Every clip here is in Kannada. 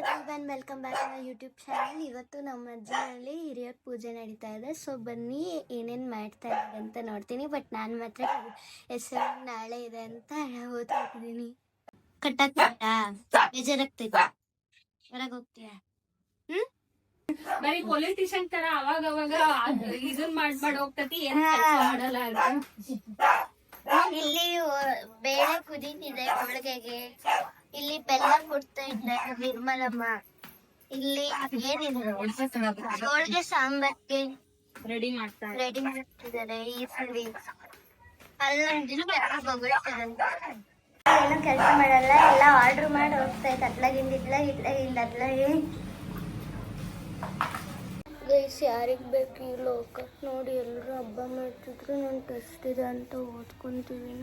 Everyone welcome back my YouTube channel ಇವತ್ತು ನಮ್ಮ ಅಜ್ಜಿನಲ್ಲಿ ಹಿರಿಯರ್ ಪೂಜೆ ನಡೀತಾ ಇದೆ. ಸೊ ಬನ್ನಿ ಏನೇನು ಮಾಡ್ತಾ ಇದ್ದಾರೆ ಅಂತ ನೋಡ್ತೀನಿ. ಬಟ್ ನಾನು ಮಾತ್ರ ಹೆಸರು ನಾಳೆ ಇದೆ ಅಂತ ಓದ್ತಾ ಇದ್ದೀನಿ. ಕಟ್ಟಾಗ್ತಾ ಬೇಜಾರಾಗ್ತೈತೆ. ಹೊರಗೆ ಹೋಗ್ತೀಯಾ? ಬರೀ ಪೊಲಿಟಿಷಿಯನ್ ತರ ಅವಾಗ ಅವಾಗ ಇದನ್ ಮಾಡ್ ಮಾಡಿ ಹೋಗ್ತತಿ. ಏನ್ ಮಾಡಲ್ಲ. ಇಲ್ಲಿ ಬೇಳೆ ಕುದೀತಿದೆ ಹೋಳಿಗೆಗೆ ಇಲ್ಲಿ ಬೆಲ್ಲ ಕೊಡ್ತಾ ಇದ್ದಾರೆ ನಿರ್ಮಲಮ್ಮ. ಇಲ್ಲಿ ಏನಿದೆ ಹೋಳಿಗೆ ಸಾಂಬಾರ್ಗೆ ರೆಡಿ ಮಾಡ್ತಾರೆ ರೆಡಿ ಮಾಡ್ತಿದ್ದಾರೆ ಈ ಸರಿ ಅಲ್ಲೊಂದಿನ ಏನು ಕೆಲಸ ಮಾಡಲ್ಲ ಎಲ್ಲ ಆರ್ಡರ್ ಮಾಡಿ ಹೋಗ್ತಾ ಇತ್ತು ಅತ್ಲಾಗಿಂದ ಇತ್ಲಾಗ ಇತ್ಲಾಗಿಂದ ಅತ್ಲಾಗಿ ಗೈಸ್ ಯಾರಿಗೆ ಬೇಕು ಈ ಲೋಕ ನೋಡಿ ಎಲ್ಲರೂ ಹಬ್ಬ ಮಾಡ್ತಿದ್ರು. ನಾನು ಟೆಸ್ಟ್ ಇದೆ ಅಂತ ಓದ್ಕೊತೀವಿ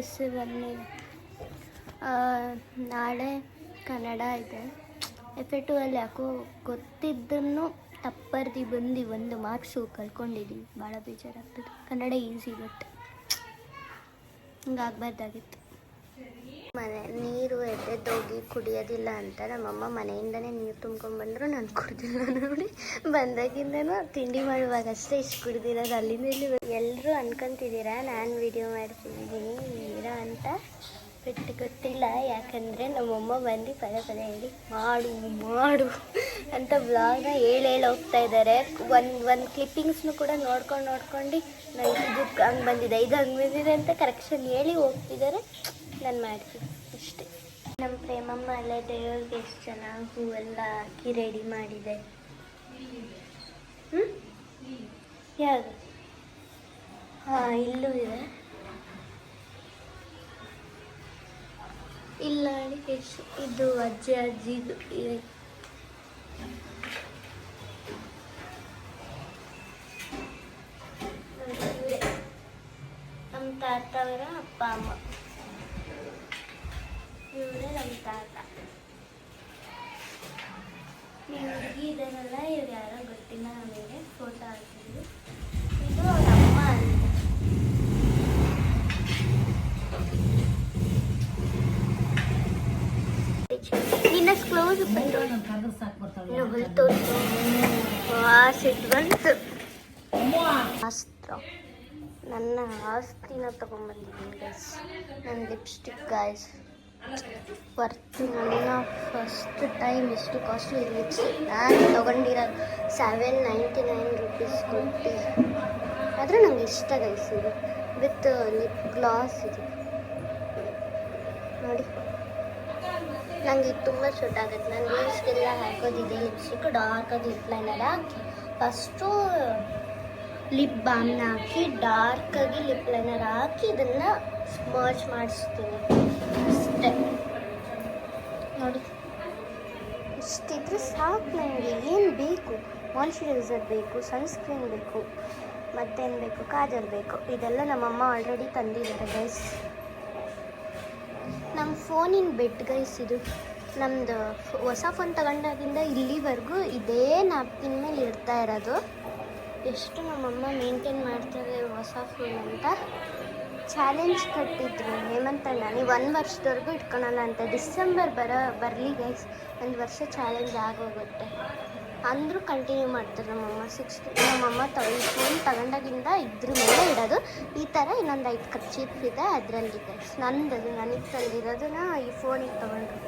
ಎಸ್ ಬನ್ನಿಗೆ ನಾಳೆ ಕನ್ನಡ ಇದೆ. ಎಫ್ ಟು ಅಲ್ಲಿ ಯಾಕೋ ಗೊತ್ತಿದ್ದನ್ನು ತಪ್ಪರ್ದಿ ಬಂದು, ಒಂದು ಮಾರ್ಕ್ಸು ಕಳ್ಕೊಂಡಿದ್ದೀನಿ ಭಾಳ ಬೇಜಾರಾಗ್ತದೆ. ಕನ್ನಡ ಈಸಿ ಬಟ್ ಹಿಂಗಾಗಬಾರ್ದಾಗಿತ್ತು. ಮನೆ, ನೀರು ಎದ್ದೆದ್ದೋಗಿ ಕುಡಿಯೋದಿಲ್ಲ ಅಂತ ನಮ್ಮಮ್ಮ ಮನೆಯಿಂದನೇ ನೀರು ತುಂಬ್ಕೊಂಡ್ಬಂದ್ರು ನಾನು ಕುಡ್ದಿಲ್ಲ ನೋಡಿ. ಬಂದಾಗಿಂದನೂ ತಿಂಡಿ ಮಾಡುವಾಗ ಅಷ್ಟೇ ಇಷ್ಟು ಕುಡ್ದಿರೋದು ಅಲ್ಲಿಂದ ಇಲ್ಲಿ ಎಲ್ಲರೂ ಅನ್ಕೊಂತಿದ್ದೀರಾ, ನಾನು ವಿಡಿಯೋ ಮಾಡ್ತಿದ್ದೀನಿ, ನೀರಾ ಅಂತ? ಬಟ್ ಗೊತ್ತಿಲ್ಲ, ಯಾಕಂದರೆ ನಮ್ಮಮ್ಮ ಬಂದು ಪದೇ ಪದೇ ಹೇಳಿ, ಮಾಡು ಮಾಡು ಅಂತ ಬ್ಲಾಗ್ನ ಹೇಳಿ ಹೇಳಿ ಹೋಗ್ತಾ ಇದ್ದಾರೆ ಒಂದು ಒಂದು ಕ್ಲಿಪ್ಪಿಂಗ್ಸ್ನು ಕೂಡ ನೋಡ್ಕೊಂಡು ನೋಡ್ಕೊಂಡು, ನಾನು ಇದು ಹಂಗೆ ಬಂದಿದೆ, ಇದು ಹಂಗೆ ಬಂದಿದೆ ಅಂತ ಕರೆಕ್ಷನ್ ಹೇಳಿ ಹೋಗ್ತಿದ್ದಾರೆ ನಾನು ಮಾಡ್ತೀನಿ ಇಷ್ಟೇ ನಮ್ಮ ಪ್ರೇಮಮ್ಮ ಅಲ್ಲೇ ದೇವ್ರಿಗೆ ಎಷ್ಟು ಚೆನ್ನಾಗಿ ಹೂವೆಲ್ಲ ಹಾಕಿ ರೆಡಿ ಮಾಡಿದೆ. ಹ್ಞೂ ಯಾವುದು? ಹಾಂ, ಇಲ್ಲೂ ಇದೆ. ಇಲ್ಲ ಇದು ಅಜ್ಜಿ ಅಜ್ಜಿದು. ನಮ್ಮ ತಾತ ಅವರ ಅಪ್ಪ, ಅಮ್ಮ. ಇವರೇ ನಮ್ಮ ತಾತ. ಈ ಹುಡುಗಿ ಇದನ್ನೆಲ್ಲ ಇವ್ರು ಯಾರೋ ಗೊತ್ತಿಲ್ಲ, ನಮಗೆ ಫೋಟೋ ಹಾಕಿದ್ರು ಇದು ಅವ್ರ ಅಮ್ಮ ಅಂತ. ಇನ್ನಷ್ಟು ಕ್ಲೋಸ್ ಅಸ್ತ್ರ ನನ್ನ ಆಸ್ತಿನ ತಗೊಂಡ್ಬಂದಿದ್ದೀನಿ ಗೈಸ್ ನನ್ನ ಲಿಪ್ಸ್ಟಿಕ್ ಗೈಸ್ ವರ್ತ್ ನನ್ನ ಫಸ್ಟ್ ಟೈಮ್ ಇಷ್ಟು ಕಾಸ್ಟ್ಲಿ ಲಿಪ್ಸ್ಟಿಕ್ ನಾನು ತೊಗೊಂಡಿರೋದು ಸೆವೆನ್ ನೈಂಟಿ ನೈನ್ ರುಪೀಸ್ ಕೊಟ್ಟಿ. ಆದರೆ ನಂಗೆ ಇಷ್ಟ ಗೈಸ್ ಇದು. ವಿತ್ ಲಿಪ್ ಗ್ಲಾಸ್ ಇದು. ನೋಡಿ. ನಂಗೆ ಇದು ತುಂಬ ಶೂಟ್ ಆಗುತ್ತೆ. ನಾನು ಲೀವ್ಸ್ಗೆಲ್ಲ ಹಾಕೋದಿದೆ ಲಿಪ್ಸ್ಟಿಕ್ ಆಗಿ ಲಿಪ್ ಲೈನರ್ ಹಾಕಿ ಫಸ್ಟು ಲಿಪ್ ಬಾಮ್ನ ಹಾಕಿ ಡಾರ್ಕಾಗಿ ಲಿಪ್ ಲೈನರ್ ಹಾಕಿ ಇದನ್ನು ಸ್ಮರ್ಚ್ ಮಾಡಿಸ್ತೀನಿ. ಅಷ್ಟೇ. ನೋಡಿ. ಇಷ್ಟಿದ್ರೆ ಸಾಕು ನನಗೆ ಏನು ಬೇಕು? ಮಾಯಿಶ್ಚರೈಸರ್ ಬೇಕು ಸನ್ಸ್ಕ್ರೀನ್ ಬೇಕು, ಮತ್ತೇನು ಬೇಕು? ಕಾಜಲ್ ಬೇಕು. ಇದೆಲ್ಲ ನಮ್ಮಮ್ಮ ಆಲ್ರೆಡಿ ತಂದಿದ್ದಾರೆ ಗೈಸ್ ನಮ್ಮ ಫೋನಿನ ಬೆಡ್ ಗೈಸ್ ಇದು. ನಮ್ಮದು ಹೊಸ ಫೋನ್ ತಗೊಂಡಾಗಿಂದ ಇಲ್ಲಿವರೆಗೂ ಇದೇ ನಾಪ್ಕಿನ್ ಮೇಲೆ ಇರ್ತಾ ಇರೋದು. ಎಷ್ಟು ನಮ್ಮಮ್ಮ ಮೇಂಟೈನ್ ಮಾಡ್ತಾರೆ ಹೊಸ ಫೋನ್ ಅಂತ. ಚಾಲೆಂಜ್ ಕಟ್ಟಿದ್ರು ಹೇಮಂತ್ ಅಣ್ಣ. ನೀವು ಒಂದು ವರ್ಷದವರೆಗೂ ಇಟ್ಕೊಳಲ್ಲ ಅಂತ. ಡಿಸೆಂಬರ್ ಬರೋ, ಬರಲಿ ಗೈಸ್ ಒಂದು ವರ್ಷ ಚಾಲೆಂಜ್ ಆಗೋಗುತ್ತೆ. ಅಂದರೂ ಕಂಟಿನ್ಯೂ ಮಾಡ್ತಾರೆ ನಮ್ಮಮ್ಮ. ಸಿಕ್ಸ್ ನಮ್ಮಮ್ಮ ಫೋನ್ ತಗೊಂಡಾಗಿಂದ ಇದ್ರ ಮೇಲೆ ಇಡೋದು. ಈ ಥರ ಇನ್ನೊಂದು ಐದು ಖರ್ಚಿಪ್ ಇದೆ ಅದರಲ್ಲಿ ಗೈಸ್ ನಂದು ಅದು ನನಗೆ ತಂದಿರೋದನ್ನ ಈ ಫೋನಿಗೆ ತೊಗೊಂಡ್ರು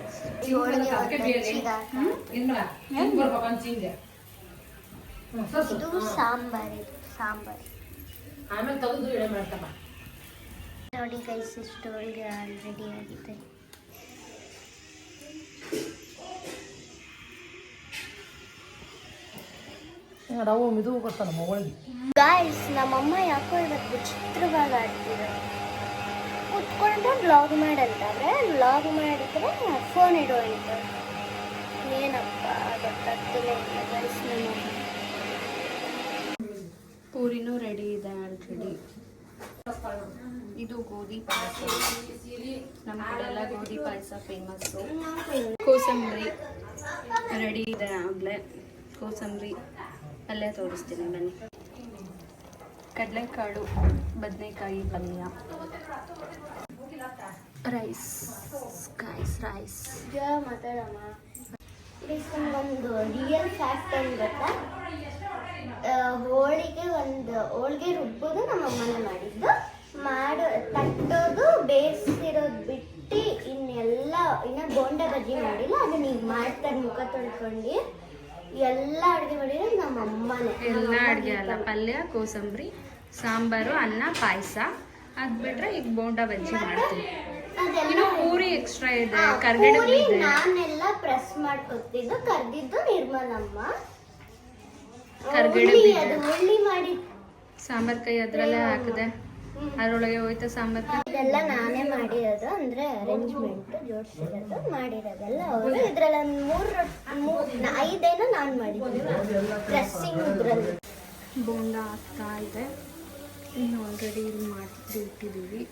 ಇದು ಸಾಂಬಾರು ಇದು ಸಾಂಬಾರ್. ನೋಡಿ ಗೈಸ್ ಇಷ್ಟು ಹೋಳಿಗೆ ಆಲ್ರೆಡಿ ಆಗಿದೆ. ರವು ಇದು ಕೊಡ್ತಾನ ಮಗಳಿಗೆ. ಗಾಯ್ಸ್ ನಮ್ಮಮ್ಮ ಯಾಕೋ ಇವತ್ತು ವಿಚಿತ್ರವಾಗಿ ಆಡ್ತಿದ್ರು ಕುತ್ಕೊಂಡು ವ್ಲಾಗ್ ಮಾಡಂತಂದ್ರೆ ವ್ಲಾಗ್ ಮಾಡಿದ್ರೆ ಫೋನ್ ಇಡು ಅಂತ. ಏನಪ್ಪ ಗೊತ್ತಾಗ್ತಿಲ್ಲ ಇಲ್ಲ ಗೈಸ್ ನಮ್ಮಮ್ಮ ಪೂರಿನೂ ರೆಡಿ ಇದೆ ಆಲ್ರೆಡಿ ಇದು ಗೋಧಿ ಪಾಯಸ. ನಮ್ಮ ಕಡೆಲ್ಲ ಗೋಧಿ ಪಾಯಸ ಫೇಮಸ್ಸು ಕೋಸಂಬರಿ. ರೆಡಿ ಇದೆ ಆಗಲೇ. ಕೋಸಂಬರಿ. ಪಲ್ಯ ತೋರಿಸ್ತೀನಿ, ಬನ್ನಿ. ಕಡಲೆಕಾಳು, ಬದನೆಕಾಯಿ ಪಲ್ಯ ರೈಸ್ ಗೈಸ್ ರೈಸ್ ಒಂದು ರಿಯಲ್ ಫ್ಯಾಕ್ಟ್ ಏನು ಗೊತ್ತಾ? ಹೋಳಿಗೆ ಒಂದು, ಹೋಳಿಗೆ ರುಬ್ಬೋದು ನಮ್ಮ ಅಮ್ಮನೇ ಮಾಡಿದ್ದು. ಮಾಡೋ, ತಟ್ಟೋದು, ಬೇಯಿಸಿರೋದು ಬಿಟ್ಟು ಇನ್ನೆಲ್ಲ, ಇನ್ನು ಬೋಂಡ ಬಜ್ಜಿ ಮಾಡಿಲ್ಲ, ಅದನ್ನ ಈಗ ಮಾಡ್ತಾರೆ ಮುಖ ತೊಳ್ಕೊಂಡು ಎಲ್ಲ ಅಡುಗೆ ಮಾಡಿದ್ರೆ ನಮ್ಮ ಅಮ್ಮನೇ. ಎಲ್ಲ ಅಡುಗೆ ಅಲ್ಲ ಪಲ್ಯ ಕೋಸಂಬರಿ ಸಾಂಬಾರು ಅನ್ನ ಪಾಯಸ. ಅದು ಬಿಟ್ರೆ ಈಗ ಬೋಂಡ ಬಜ್ಜಿ ಮಾಡ್ತೀವಿ ಇನ್ನು ಪೂರಿ ಎಕ್ಸ್ಟ್ರಾ ಇದೆ ಕರ್ಗಡ ನಾನೆಲ್ಲ ಪ್ರೆಸ್ ಮಾಡ್ಕೊತಿದ್ದು ಕರ್ದಿದ್ದು ನಿರ್ಮಲಮ್ಮ. ಕರ್ಗಡೆ ಉಳ್ಳಿ ಮಾಡಿ. ಸಾಂಬಾರ್ ಕೈ ಅದ್ರಲ್ಲೇ ಹಾಕಿದೆ. ಅದ್ರೊಳಗೆ ಹೋಯ್ತು ಸಾಂಬಾರ್ ಇದೆಲ್ಲ ನಾನೇ ಮಾಡಿರೋದು ಅಂದ್ರೆ ಅರೇಂಜ್ಮೆಂಟ್ ಜೋಡಿಸಿರೋದು ಮಾಡಿರೋದೆಲ್ಲ ಅವರು. ಇದ್ರಲ್ಲಿ ಒಂದು ಮೂರು ಐದೇನೋ ನಾನು ಮಾಡಿದ್ದೀನಿ. ಪ್ರೆಸ್ಸಿಂಗ್ ಇದ್ರಲ್ಲಿ. ಬೋಂಡ ಆಗ್ತಾ ಇದೆ. ಇನ್ನು ಆಲ್ರೆಡಿ ಇಲ್ಲಿ ಮಾಡಿ ಇಟ್ಟಿದ್ದೀವಿ.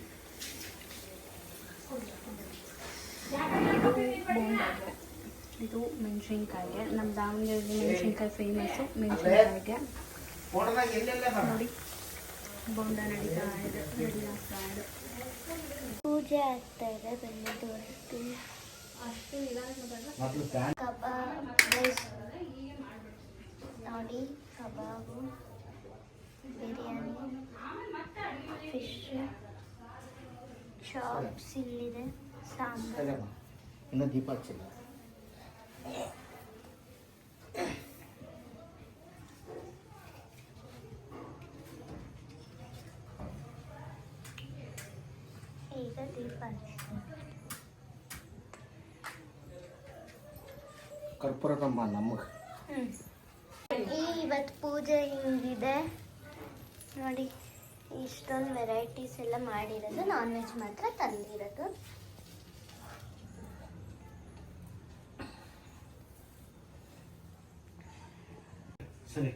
ಇದು ಮೆಣಸಿನ್ಕಾಯಿಗೆ. ನಮ್ಮ ದಾವಣಗೆರೆ ಮೆಣಸಿನ್ಕಾಯಿ ಫೇಮಸ್ಸು ಮೆಣಸಿನ್ಕಾಯಿಗೆ. ನೋಡಿ. ಬೋಂಡ ನಡೀತಾ ಇದೆ ರೆಡಿ ಆಗ್ತಾ ಇದೆ ಪೂಜೆ ಆಗ್ತಾ ಇದೆ ಬೆಣ್ಣೆ ತೋರಿಸ್ತೀವಿ ಕಬಾಬ್ ನೋಡಿ ಕಬಾಬು ಬಿರಿಯಾನಿ ಫಿಶ್ ಚಾಪ್ಸ್ ಇಲ್ಲಿದೆ ಸಾಂಬಾರು. ಇನ್ನು ದೀಪ ಹಚ್ಚಿಲ್ಲ. ಈಗ ದೀಪ ಕರ್ಪೂರ ನಮಗೆ. ಈ ಇವತ್ತು ಪೂಜೆ ಹಿಂಗಿದೆ. ನೋಡಿ ಇಷ್ಟೊಂದು ವೆರೈಟೀಸ್ ಎಲ್ಲ ಮಾಡಿರೋದು ನಾನ್ ವೆಜ್ ಮಾತ್ರ ತಂದಿರೋದು. ಸರಿ.